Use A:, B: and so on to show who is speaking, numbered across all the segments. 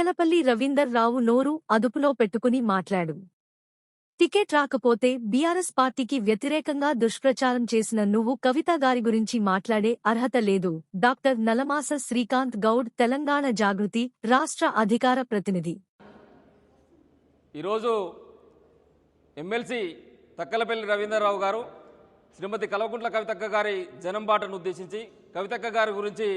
A: తక్కెలపల్లి రవీందర్ రావు నోరు అదుపులో పెట్టుకుని మాట్లాడు. టికెట్ రాకపోతే బీఆర్ఎస్ పార్టీకి వ్యతిరేకంగా దుష్ప్రచారం చేసిన నువ్వు కవిత గారి గురించి మాట్లాడే అర్హత లేదు. డాక్టర్ నలమాస శ్రీకాంత్ గౌడ్ తెలంగాణ జాగృతి రాష్ట్ర అధికార ప్రతినిధి.
B: ఈరోజు ఎమ్మెల్సీ తక్కలపల్లి రవీంద్రరావు గారు శ్రీమతి కల్వకుంట్ల కవితక్క గారి జనంబాటను ఉద్దేశించి కవితక్క గారి గురించి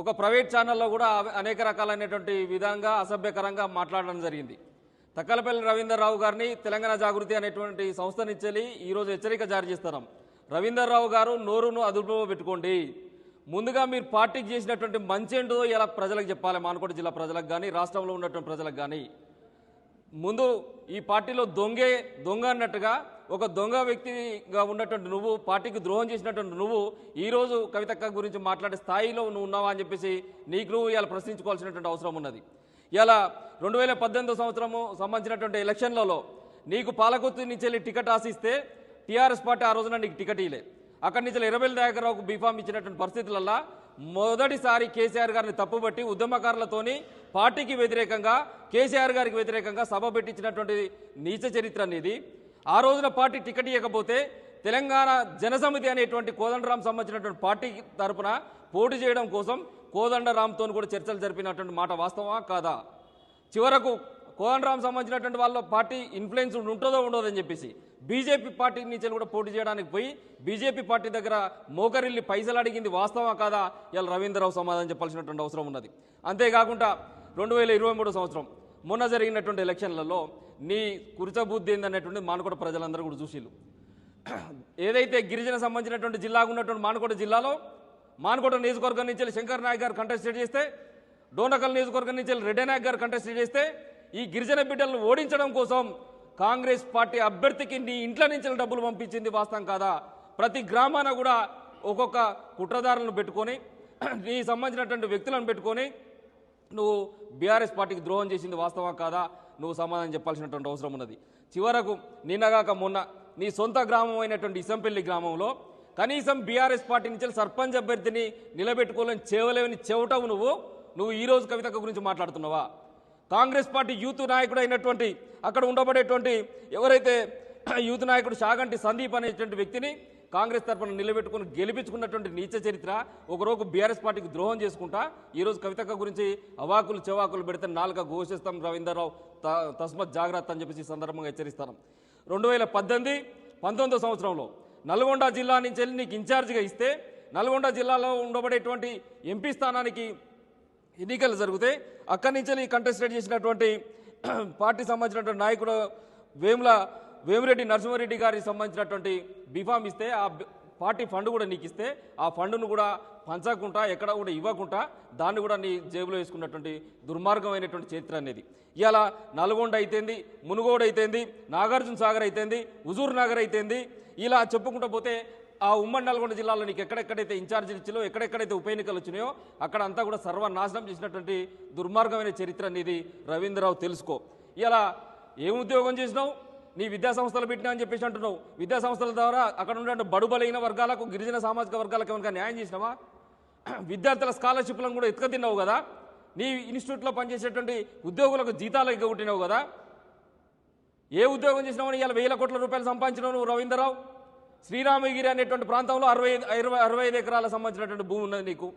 B: ఒక ప్రైవేట్ ఛానల్లో కూడా అనేక రకాలైనటువంటి విధంగా అసభ్యకరంగా మాట్లాడడం జరిగింది. తక్కలపల్లి రవీందర్రావు గారిని తెలంగాణ జాగృతి అనేటువంటి సంస్థ నుంచి ఈరోజు హెచ్చరిక జారీ చేస్తున్నాం. రవీందర్రావు గారు నోరును అదుపులో పెట్టుకోండి. ముందుగా మీరు పార్టీకి చేసినటువంటి మంచి ఏంటో ఇలా ప్రజలకు చెప్పాలి. మానకోట జిల్లా ప్రజలకు కానీ రాష్ట్రంలో ఉన్నటువంటి ప్రజలకు కానీ ముందు ఈ పార్టీలో దొంగే దొంగ అన్నట్టుగా ఒక దొంగ వ్యక్తిగా ఉన్నటువంటి నువ్వు పార్టీకి ద్రోహం చేసినటువంటి నువ్వు ఈరోజు కవితక్క గురించి మాట్లాడే స్థాయిలో నువ్వు ఉన్నావా అని చెప్పేసి నీకు నువ్వు ఇలా ప్రశ్నించుకోవాల్సినటువంటి అవసరం ఉన్నది. ఇలా రెండు వేల పద్దెనిమిదో సంవత్సరము సంబంధించినటువంటి ఎలక్షన్లలో నీకు పాలకొత్తు నుంచి వెళ్ళి టికెట్ ఆశిస్తే టీఆర్ఎస్ పార్టీ ఆ రోజున నీకు టికెట్ ఇలే అక్కడి నుంచి ఇరవై దయాకరావుకు బీఫామ్ ఇచ్చినటువంటి పరిస్థితులలో మొదటిసారి కేసీఆర్ గారిని తప్పుబట్టి ఉద్యమకారులతోని పార్టీకి వ్యతిరేకంగా కేసీఆర్ గారికి వ్యతిరేకంగా సభ పెట్టించినటువంటి నీచ చరిత్ర అనేది ఆ రోజున పార్టీ టికెట్ ఇవ్వకపోతే తెలంగాణ జనసమితి అనేటువంటి కోదండరాం సంబంధించినటువంటి పార్టీ తరపున పోటీ చేయడం కోసం కోదండరాంతో కూడా చర్చలు జరిపినటువంటి మాట వాస్తవమా కాదా? చివరకు కోదండరాం సంబంధించినటువంటి వాళ్ళ పార్టీ ఇన్ఫ్లుయెన్స్ ఉంటుందో ఉండదని చెప్పేసి బీజేపీ పార్టీ నుంచి కూడా పోటీ చేయడానికి పోయి బీజేపీ పార్టీ దగ్గర మోకరిల్లి పైసలు అడిగింది వాస్తవా కాదా? ఇలా రవీంద్రరావు సమాధానం చెప్పాల్సినటువంటి అవసరం ఉన్నది. అంతేకాకుండా రెండు వేల ఇరవై మూడు సంవత్సరం మొన్న జరిగినటువంటి ఎలక్షన్లలో నీ కురిచబుద్ధి ఏందనేటువంటి మానకోట ప్రజలందరూ కూడా చూసిళ్ళు. ఏదైతే గిరిజన సంబంధించినటువంటి జిల్లాగా ఉన్నటువంటి మానకోట జిల్లాలో మానకోట నియోజకవర్గం నుంచి శంకర్ నాయక్ గారు కంటెస్టేట్ చేస్తే డోనకల్ నియోజకవర్గం నుంచి రెడ్డి నాయక్ గారు కంటెస్టేట్ చేస్తే ఈ గిరిజన బిడ్డలను ఓడించడం కోసం కాంగ్రెస్ పార్టీ అభ్యర్థికి నీ ఇంట్లో నుంచి డబ్బులు పంపించింది వాస్తవం కాదా? ప్రతి గ్రామాన కూడా ఒక్కొక్క కుట్రదారులను పెట్టుకొని నీ సంబంధించినటువంటి వ్యక్తులను పెట్టుకొని నువ్వు బీఆర్ఎస్ పార్టీకి ద్రోహం చేసింది వాస్తవం కాదా? నువ్వు సమాధానం చెప్పాల్సినటువంటి అవసరం ఉన్నది. చివరకు నిన్నగాక మొన్న నీ సొంత గ్రామం అయినటువంటి ఇసంపల్లి గ్రామంలో కనీసం బీఆర్ఎస్ పార్టీ నుంచి సర్పంచ్ అభ్యర్థిని నిలబెట్టుకోలేని చేయలేవని చెవటవు నువ్వు నువ్వు ఈరోజు కవిత గురించి మాట్లాడుతున్నావా? కాంగ్రెస్ పార్టీ యూత్ నాయకుడు అయినటువంటి అక్కడ ఉండబడేటువంటి ఎవరైతే యూత్ నాయకుడు షాగంటి సందీప్ అనేటువంటి వ్యక్తిని కాంగ్రెస్ తరఫున నిలబెట్టుకుని గెలిపించుకున్నటువంటి నీచ చరిత్ర ఒకరోజు బీఆర్ఎస్ పార్టీకి ద్రోహం చేసుకుంటా ఈరోజు కవితక్క గురించి అవాకులు చెవాకులు పెడితే నాలుక ఘోషిస్తాం రవీందర్రావు త- తస్మత్ జాగ్రత్త అని చెప్పేసి సందర్భంగా హెచ్చరిస్తాను. రెండు వేల పద్దెనిమిది పంతొమ్మిదో సంవత్సరంలో నల్గొండ జిల్లా నుంచి వెళ్ళి నీకు ఇన్ఛార్జిగా ఇస్తే నల్గొండ జిల్లాలో ఉండబడేటువంటి ఎంపీ స్థానానికి ఎన్నికలు జరిగితే అక్కడి నుంచి కంటెస్టెడ్ చేసినటువంటి పార్టీ సంబంధించినటువంటి నాయకుడు వేముల వేమిరెడ్డి నరసింహారెడ్డి గారికి సంబంధించినటువంటి బిఫామ్ ఇస్తే ఆ పార్టీ ఫండ్ కూడా నీకు ఇస్తే ఆ ఫండ్ను కూడా పంచకుండా ఎక్కడ కూడా ఇవ్వకుండా దాన్ని కూడా నీ జేబులో వేసుకున్నటువంటి దుర్మార్గమైనటువంటి చరిత్ర అనేది. ఇలా నల్గొండ అయితేంది మునుగోడు అయితేంది నాగార్జున సాగర్ అయితేంది హుజూర్ నగర్ అయితేంది ఇలా చెప్పుకుంటూ పోతే ఆ ఉమ్మడి నల్గొండ జిల్లాలో నీకు ఎక్కడెక్కడైతే ఇన్ఛార్జీలు ఇచ్చినో ఎక్కడెక్కడైతే ఉప ఎన్నికలు వచ్చినాయో అక్కడ అంతా కూడా సర్వనాశనం చేసినటువంటి దుర్మార్గమైన చరిత్ర అనేది రవీంద్రరావు తెలుసుకో. ఇలా ఏం ఉద్యోగం చేసినావు? నీ విద్యా సంస్థలు పెట్టినా అని చెప్పేసి అంటున్నావు. విద్యా సంస్థల ద్వారా అక్కడ ఉన్న బడుబలైన వర్గాలకు గిరిజన సామాజిక వర్గాలకు ఏమైనా న్యాయం చేసినావా? విద్యార్థుల స్కాలర్షిప్లను కూడా ఎత్తుక తిన్నావు కదా? నీ ఇన్స్టిట్యూట్లో పనిచేసేటువంటి ఉద్యోగులకు జీతాలు ఎగ్గొట్టినావు కదా? ఏ ఉద్యోగం చేసినావు ఇవాళ వేల కోట్ల రూపాయలు సంపాదించినావు నువ్వు రవీంద్రరావు? శ్రీరామగిరి అనేటువంటి ప్రాంతంలో అరవై ఇరవై అరవై ఐదు ఎకరాలకు సంబంధించినటువంటి భూమి ఉన్నది నీకు.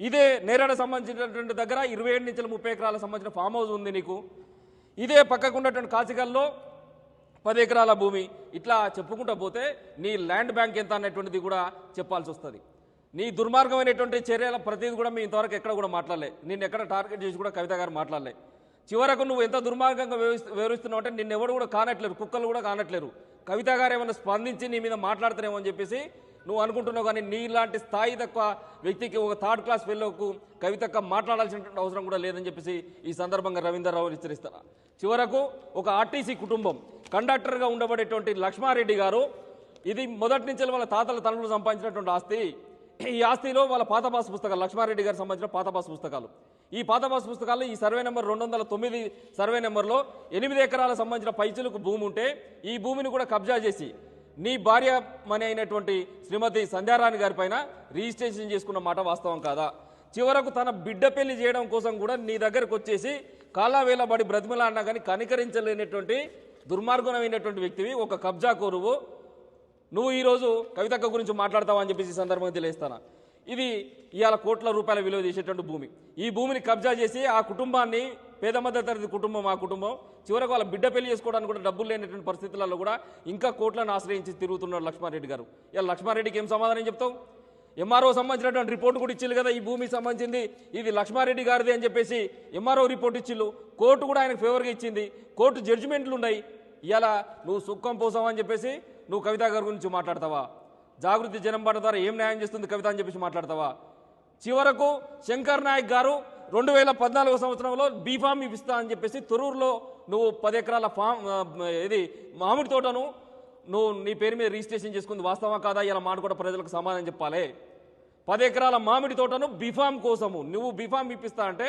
B: ఇదే నేరడ సంబంధించినటువంటి దగ్గర ఇరవై ఏడు నుంచి ముప్పై ఎకరాలకు సంబంధించిన ఫామ్ హౌస్ ఉంది నీకు. ఇదే పక్కకు ఉన్నటువంటి పది ఎకరాల భూమి ఇట్లా చెప్పుకుంటూ పోతే నీ ల్యాండ్ బ్యాంక్ ఎంత అనేటువంటిది కూడా చెప్పాల్సి వస్తుంది. నీ దుర్మార్గమైనటువంటి చర్యల ప్రతిదీ కూడా మీ ఇంతవరకు ఎక్కడ కూడా మాట్లాడలే. నిన్ను ఎక్కడ టార్గెట్ చేసి కూడా కవిత గారు మాట్లాడలే. చివరకు నువ్వు ఎంత దుర్మార్గంగా వివరిస్తున్నావు అంటే నిన్ను ఎవడు కూడా కానట్లేరు కుక్కలు కూడా కానట్లేరు. కవిత గారు ఏమైనా స్పందించి నీ మీద మాట్లాడుతున్నామో అని చెప్పేసి నువ్వు అనుకుంటున్నావు కానీ నీలాంటి స్థాయి తక్కువ వ్యక్తికి ఒక థర్డ్ క్లాస్ పిల్లలకు కవితక్క మాట్లాడాల్సినటువంటి అవసరం కూడా లేదని చెప్పేసి ఈ సందర్భంగా రవీంద్రరావు హెచ్చరిస్తారు చివరకు ఒక ఆర్టీసీ కుటుంబం కండక్టర్గా ఉండబడేటువంటి లక్ష్మారెడ్డి గారు ఇది మొదటి నుంచి వాళ్ళ తాతల తనలు సంపాదించినటువంటి ఆస్తి. ఈ ఆస్తిలో వాళ్ళ పాత పాస్ పుస్తకాలు లక్ష్మారెడ్డి గారికి సంబంధించిన పాత పాస్ పుస్తకాలు. ఈ పాత పాస్ పుస్తకాలు ఈ సర్వే నెంబర్ రెండు వందల తొమ్మిది సర్వే నెంబర్లో ఎనిమిది ఎకరాలకు సంబంధించిన పైచులకు భూమి ఉంటే ఈ భూమిని కూడా కబ్జా చేసి నీ భార్య మని అయినటువంటి శ్రీమతి సంధ్యారాణి గారి పైన రిజిస్ట్రేషన్ చేసుకున్న మాట వాస్తవం కాదా? చివరకు తన బిడ్డ పెళ్ళి చేయడం కోసం కూడా నీ దగ్గరకు వచ్చేసి కాలావేళబడి బ్రతిమలాడినా కానీ కనికరించలేనటువంటి దుర్మార్గమైనటువంటి వ్యక్తివి ఒక కబ్జా కోరువు. నువ్వు ఈరోజు కవితక్క గురించి మాట్లాడతావని చెప్పేసి సందర్భంగా తెలియస్తాను ఇది ఇవాళ కోట్ల రూపాయల విలువ చేసేటువంటి భూమి. ఈ భూమిని కబ్జా చేసి ఆ కుటుంబాన్ని పేద మధ్య తరగతి కుటుంబం ఆ కుటుంబం చివరకు వాళ్ళ బిడ్డ పెళ్ళి చేసుకోవడానికి కూడా డబ్బులు లేనటువంటి పరిస్థితులలో కూడా ఇంకా కోట్లను ఆశ్రయించి తిరుగుతున్నాడు లక్ష్మారెడ్డి గారు. ఇలా లక్ష్మారెడ్డికి ఏం సమాధానం చెప్తావు? ఎంఆర్ఓ సంబంధించినటువంటి రిపోర్ట్ కూడా ఇచ్చిల్లు కదా ఈ భూమికి సంబంధించింది? ఇది లక్ష్మారెడ్డి గారిది అని చెప్పేసి ఎంఆర్ఓ రిపోర్ట్ ఇచ్చిల్లు కోర్టు కూడా ఆయనకు ఫేవర్గా ఇచ్చింది. కోర్టు జడ్జిమెంట్లు ఉన్నాయి. ఇలా నువ్వు సుఖం పోసావు అని చెప్పేసి నువ్వు కవిత గారి గురించి మాట్లాడతావా? జాగృతి జనం ద్వారా ఏం న్యాయం చేస్తుంది కవిత అని చెప్పేసి మాట్లాడతావా? చివరకు శంకర్ నాయక్ గారు రెండు వేల పద్నాలుగో సంవత్సరంలో బీఫామ్ ఇప్పిస్తా అని చెప్పేసి తొరూరులో నువ్వు పది ఎకరాల ఫామ్ ఇది మామిడి తోటను నువ్వు నీ పేరు మీద రిజిస్ట్రేషన్ చేసుకుంది వాస్తవా కాదా? ఇలా మాట కూడా ప్రజలకు సమాధానం చెప్పాలి. పది ఎకరాల మామిడి తోటను బీఫామ్ కోసము నువ్వు బీఫామ్ ఇప్పిస్తా అంటే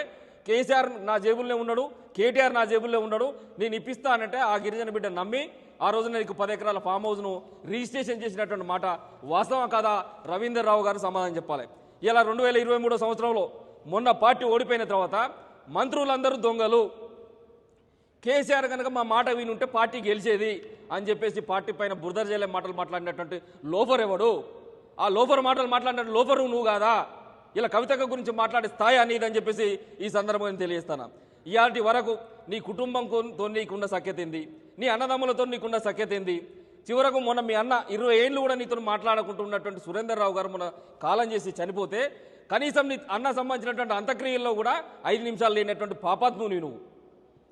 B: కేసీఆర్ నా జేబుల్లో ఉన్నాడు కేటీఆర్ నా జేబుల్లో ఉన్నాడు నేను ఇప్పిస్తానంటే ఆ గిరిజన బిడ్డ నమ్మి ఆ రోజున నీకు పది ఎకరాల ఫామ్ హౌస్ను రిజిస్ట్రేషన్ చేసినటువంటి మాట వాస్తవం కాదా? రవీందర్ రావు గారు సమాధానం చెప్పాలి. ఇలా రెండు వేల ఇరవై మూడో సంవత్సరంలో మొన్న పార్టీ ఓడిపోయిన తర్వాత మంత్రులందరూ దొంగలు. కేసీఆర్ కనుక మా మాట వినుంటే పార్టీ గెలిచేది అని చెప్పేసి పార్టీ పైన బురద చేయలే మాటలు మాట్లాడినటువంటి లోఫర్ ఎవడు? ఆ లోఫర్ మాటలు మాట్లాడినట్టు లోఫరు నువ్వు కాదా? ఇలా కవితక గురించి మాట్లాడే స్థాయి అనేదని చెప్పేసి ఈ సందర్భంగా తెలియజేస్తాను. ఇలాంటి వరకు నీ కుటుంబంతో నీకున్న సఖ్యత ఏంది? నీ అన్నదమ్ములతో నీకున్న సఖ్యత ఏంది? చివరకు మొన్న మీ అన్న ఇరవై ఏళ్ళు కూడా నీతో మాట్లాడుకుంటున్నటువంటి సురేందర్ రావు గారు మొన్న కాలం చేసి చనిపోతే కనీసం నీ అన్న సంబంధించినటువంటి అంత్యక్రియల్లో కూడా ఐదు నిమిషాలు లేనటువంటి పాపాత్ము నువ్వు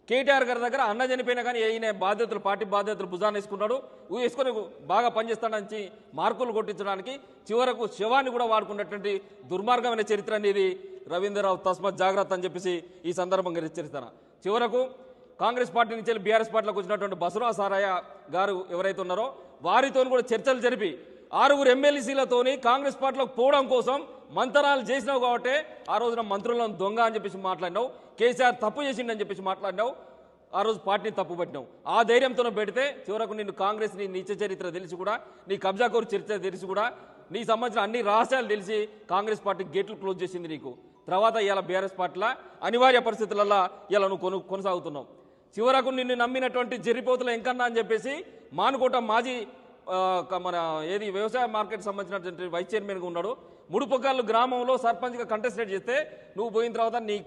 B: కేటీఆర్ గారి దగ్గర అన్న చనిపోయినా కానీ ఈయన బాధ్యతలు పార్టీ బాధ్యతలు భుజాన్ని వేసుకున్నాడు. వేసుకొని బాగా పనిచేస్తాడని మార్కులు కొట్టించడానికి చివరకు శవాన్ని కూడా వాడుకున్నటువంటి దుర్మార్గమైన చరిత్ర అనేది రవీంద్రరావు తస్మత్ జాగ్రత్త అని చెప్పేసి ఈ సందర్భంగా హెచ్చరిస్తాను. చివరకు కాంగ్రెస్ పార్టీ నుంచి బీఆర్ఎస్ పార్టీలోకి వచ్చినటువంటి బసరా సారయ్య గారు ఎవరైతే ఉన్నారో వారితో కూడా చర్చలు జరిపి ఆరుగురు ఎమ్మెల్సీలతోని కాంగ్రెస్ పార్టీలోకి పోవడం కోసం మంతరాలు చేసినావు కాబట్టి ఆ రోజున మంత్రులను దొంగ అని చెప్పేసి మాట్లాడినావు. కేసీఆర్ తప్పు చేసిండని చెప్పేసి మాట్లాడినావు. ఆ రోజు పార్టీని తప్పు పట్టినావు ఆ ధైర్యంతో పెడితే చివరకు నిన్ను కాంగ్రెస్ నీ నిత్య చరిత్ర తెలిసి కూడా నీ కబ్జా కోరు చరిత్ర తెలిసి కూడా నీ సంబంధించిన అన్ని రహస్యాలు తెలిసి కాంగ్రెస్ పార్టీ గేట్లు క్లోజ్ చేసింది నీకు. తర్వాత ఇవాళ బీఆర్ఎస్ పార్టీల అనివార్య పరిస్థితులలో ఇలా నువ్వు కొను కొనసాగుతున్నావు. చివరకు నిన్ను నమ్మినటువంటి జరిపోతులు ఎంకన్నా అని చెప్పేసి మానుకోట మాజీ మన ఏది వ్యవసాయ మార్కెట్ సంబంధించినటువంటి వైస్ చైర్మన్గా ఉన్నాడు. ముడుపొక్కళ్ళు గ్రామంలో సర్పంచ్గా కంటెస్టేట్ చేస్తే నువ్వు పోయిన తర్వాత నీ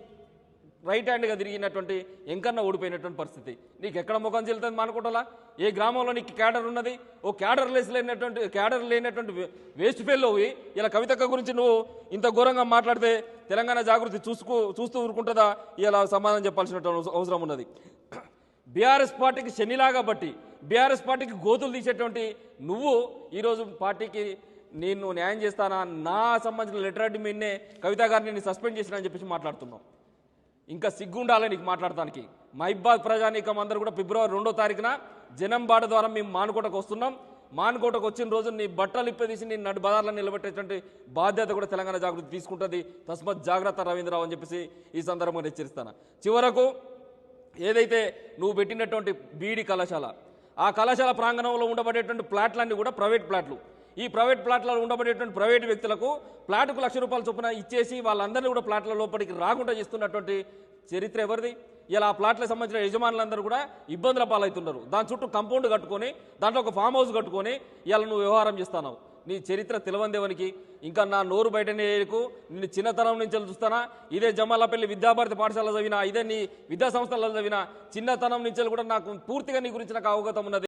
B: రైట్ హ్యాండ్గా తిరిగినటువంటి ఎంకన్నా ఓడిపోయినటువంటి పరిస్థితి. నీకు ఎక్కడ ముఖం చెల్లుతుంది మానుకోవటంలా ఏ గ్రామంలో నీకు క్యాడర్ ఉన్నది? ఓ క్యాడర్ లెస్ లేనటువంటి క్యాడర్ లేనటువంటి వేస్ట్ ఫెయిల్లోవి ఇలా కవితక్క గురించి నువ్వు ఇంత ఘోరంగా మాట్లాడితే తెలంగాణ జాగృతి చూసుకో చూస్తూ ఊరుకుంటుందా? ఇలా సమాధానం చెప్పాల్సినటువంటి అవసరం ఉన్నది. బీఆర్ఎస్ పార్టీకి శనిలాగా బట్టి బీఆర్ఎస్ పార్టీకి గోతులు తీసేటువంటి నువ్వు ఈరోజు పార్టీకి నేను న్యాయం చేస్తానా? నా సంబంధించిన లెటర్ అడ్డు మీదనే కవిత గారిని నేను సస్పెండ్ చేసిన అని చెప్పేసి మాట్లాడుతున్నావు. ఇంకా సిగ్గుండాలి నీకు మాట్లాడటానికి. మహిబాద్ ప్రజానీకం అందరూ కూడా ఫిబ్రవరి రెండో తారీఖున జనం బాట ద్వారా మేము మానుకోటకు వస్తున్నాం. మానుకోటకు వచ్చిన రోజు నీ బట్టలు ఇప్పదీసి నీ నడు బదార్లను నిలబెట్టేటువంటి బాధ్యత కూడా తెలంగాణ జాగృతి తీసుకుంటుంది. తస్మత్ జాగ్రత్త రవీంద్రరావు అని చెప్పేసి ఈ సందర్భంగా హెచ్చరిస్తాను. చివరకు ఏదైతే నువ్వు పెట్టినటువంటి బీడి కళాశాల ఆ కళాశాల ప్రాంగణంలో ఉండబడేటువంటి ప్లాట్లన్నీ కూడా ప్రైవేట్ ప్లాట్లు. ఈ ప్రైవేట్ ప్లాట్లలో ఉండబడేటువంటి ప్రైవేట్ వ్యక్తులకు ప్లాట్కు లక్ష రూపాయల చొప్పున ఇచ్చేసి వాళ్ళందరినీ కూడా ప్లాట్ల లోపలికి రాకుండా చేస్తున్నటువంటి చరిత్ర ఎవరిది? ఇలా ఆ ప్లాట్లకు సంబంధించిన యజమానులందరూ కూడా ఇబ్బందుల పాలవుతున్నారు. దాని చుట్టూ కంపౌండ్ కట్టుకొని దాంట్లో ఒక ఫామ్ హౌస్ కట్టుకొని ఇలా నువ్వు వ్యవహారం చేస్తున్నావు. నీ చరిత్ర తెలవందేవనికి ఇంకా నా నోరు బయట నేకు నిన్ను చిన్నతనం నుంచి చూస్తానా? ఇదే జమాలపల్లి విద్యాభారతి పాఠశాల చదివినా ఇదే నీ విద్యా సంస్థలలో చదివినా చిన్నతనం నుంచి కూడా నాకు పూర్తిగా నీ గురించి నాకు అవగతం ఉన్నది.